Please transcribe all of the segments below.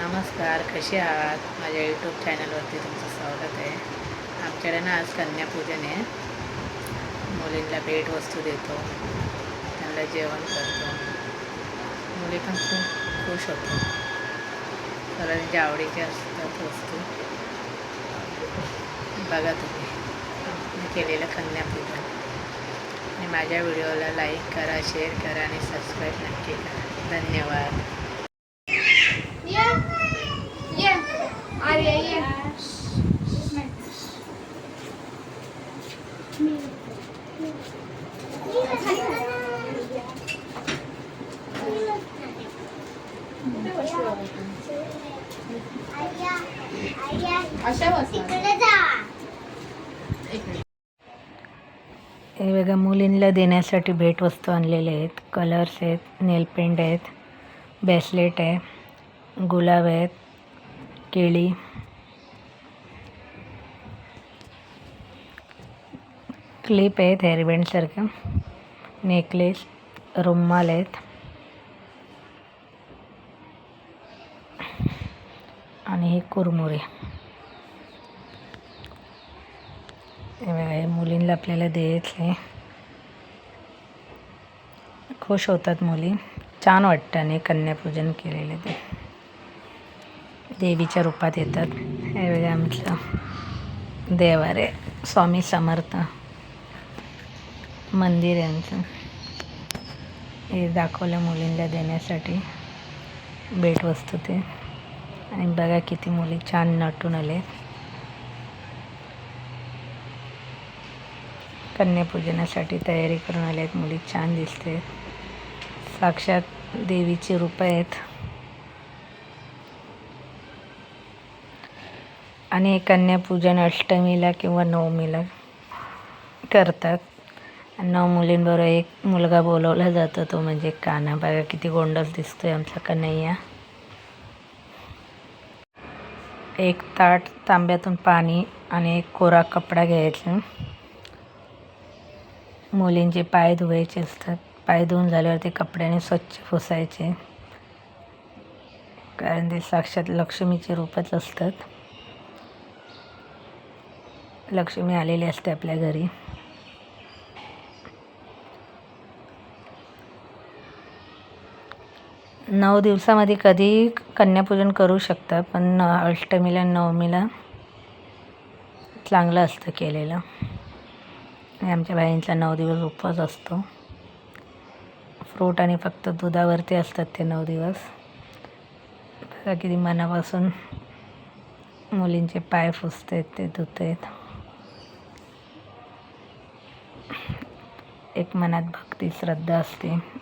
नमस्कार कसे आहात? माझ्या यूट्यूब चॅनलवरती तुमचं स्वागत आहे. आमच्याकडे ना आज कन्यापूजन आहे. मुलींना भेटवस्तू देतो. त्यांना जेवण करतो. मुली पण खूप खुश होतो सर्वांच्या म्हणजे आवडीच्या असतात वस्तू. बघा तुम्ही. मी केलेलं कन्यापूजन. आणि माझ्या व्हिडिओला लाईक करा शेअर करा आणि सबस्क्राईब नक्की करा. धन्यवाद ये ये आर्या ये अशा हे बघा मुलींना देण्यासाठी भेटवस्तू आणलेले आहेत. कलर्स आहेत नेलपेंट आहेत ब्रेसलेट आहे गुलाब आहेत केळी. क्लिप आहेत हेअरबँडसारखं नेकलेस रुमाल आहेत. आणि हे कुरमुरे. हे मुलींना आपल्याला द्यायचे आहे खुश होतात मुली. छान वाटतं आणि कन्यापूजन केलेले ते. देवीच्या रूपात येतात. हे बघा आमचं देवारे स्वामी समर्थ. मंदिर यांचं हे दाखवलं मुलींना देण्यासाठी. भेटवस्तू ते. आणि बघा किती मुली छान नटून आले. कन्यापूजनासाठी तयारी करून आल्या आहेत. मुली छान दिसते. साक्षात देवीची रूप आहेत. आणि कन्यापूजन अष्टमीला किंवा नवमीला करतात. नऊ मुलींबरोबर एक मुलगा बोलवला जातो तो म्हणजे काना बघा किती गोंडस दिसतोय आमचा कन्हैया एक ताट तांब्यातून पाणी आणि एक कोरा कपडा घ्यायचा. मुलींचे पाय धुवायचे असतात. पाय धुवून झाल्यावर ते कपड्याने स्वच्छ पुसायचे. कारण ते साक्षात लक्ष्मीचे रूपच असतात. लक्ष्मी आलेली असते आपल्या घरी. नऊ दिवसामध्ये कधी कन्यापूजन करू शकता पण अष्टमीला नवमीला चांगलं असतं केलेलं. आणि आमच्या बाईंचा नऊ दिवस उपवास असतो. फ्रूट आणि फक्त दुधावरती असतात ते नऊ दिवस. किती मनापासून मुलींचे पाय फुसतात ते धुत आहेत एक मनात भक्ती श्रद्धा असते.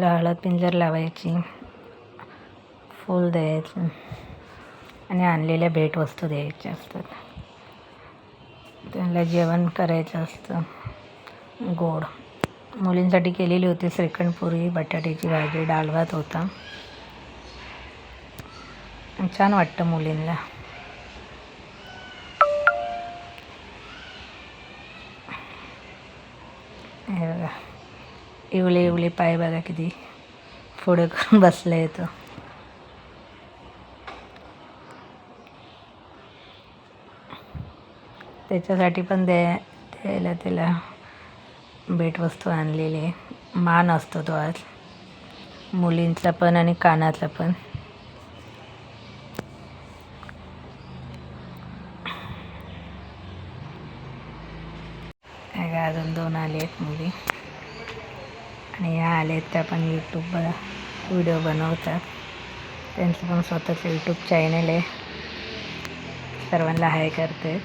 त्यांना हळद पिंजर लावायची फूल द्यायचं आणि आणलेल्या भेटवस्तू द्यायच्या असतात. त्यांना जेवण करायचं असतं. गोड. मुलींसाठी केलेली होती श्रीखंडपुरी बटाट्याची भाजी डाळ भात होता. छान वाटतं मुलींना. हे बघा. इवले इवले पाय बघा किती पुढे करून बसला येतो त्याच्यासाठी पण द्या द्यायला त्याला भेटवस्तू आणलेली आहे. मान असतो तो आज. मुलींचा पण आणि कानाचा पण. अजून दोन आले आहेत मुली. आणि या आले आहेत त्या पण यूट्यूब व्हिडिओ बनवतात. त्यांचं पण स्वतःचं यूट्यूब चॅनल आहे. सर्वांना हाय करते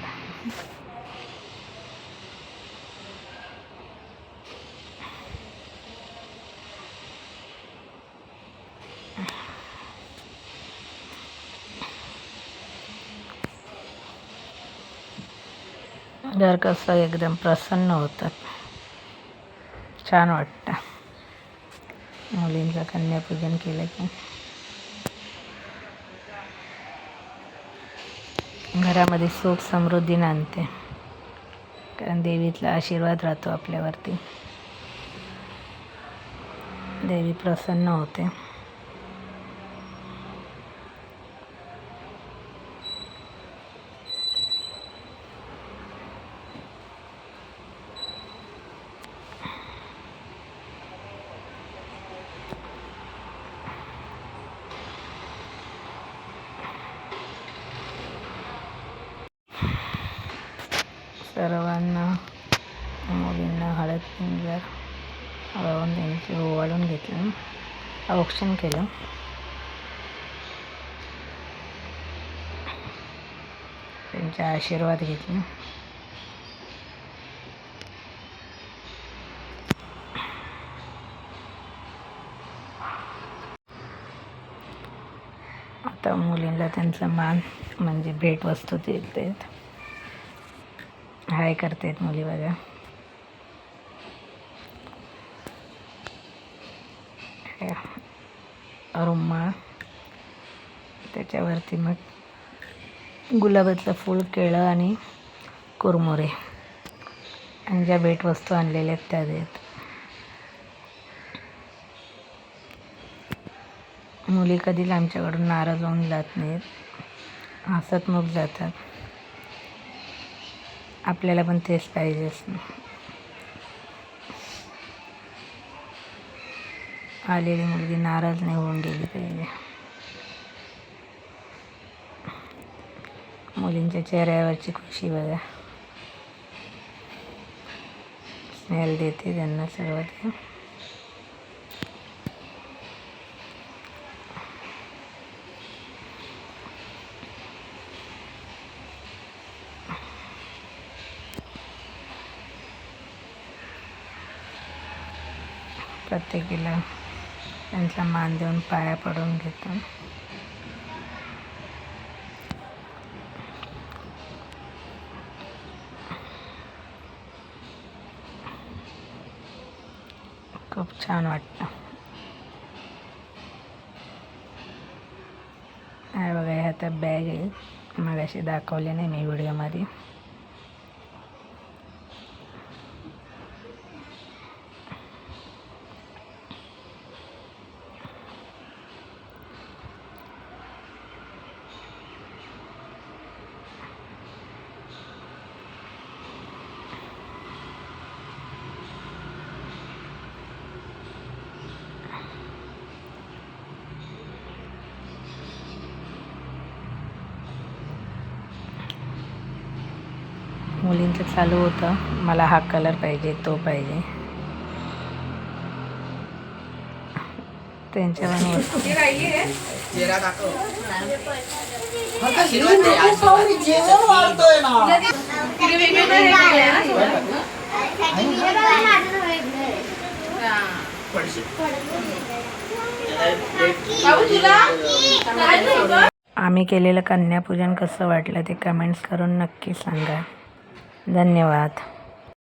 घर कसं एकदम प्रसन्न होतात. छान वाटतं. मुलींचं कन्यापूजन केलं की. घरामध्ये सुख समृद्धी नांदते. कारण देवीतला आशीर्वाद राहतो आपल्यावरती. देवी प्रसन्न होते. सर्वांना मुलींना हळद पिंजर लावून त्यांचे ओवाळून घेतलं. औक्षण केलं. त्यांचे आशीर्वाद घेतले. आता मुलींना त्यांचा मान म्हणजे भेटवस्तू देते हाय करतायत मुली बघा. हे त्याच्यावरती मग गुलाबातलं फूल केळं आणि कुरमुरे. आणि ज्या भेटवस्तू आणलेल्या आहेत त्या देत. मुली कधीच आमच्याकडून नाराज होऊन जात नाहीत. हसत मग जातात. आपल्याला पण तेच पाहिजे. असं आलेली मुलगी नाराज नाही होऊन गेली पाहिजे. मुलींच्या चेहऱ्यावरची खुशी बघा. स्मेल देते त्यांना सर्व ते. प्रत्येकीला त्यांचा मान देऊन पाया पडून घेतो. खूप छान वाटतं. आहे बघा ह्या आता बॅग आहे. मगाशी दाखवली नाही मी व्हिडिओमध्ये मुलींचं चालू होतं. मला हा कलर पाहिजे तो पाहिजे. त्यांच्या पण वस्तू हे? राहिली रे तिने वेगवेगळं हे केलंय ना. बाबू तुला काय नाही गं? आम्ही केलेलं कन्यापूजन कसं वाटलं ते कमेंट्स करून नक्की सांगा. धन्यवाद.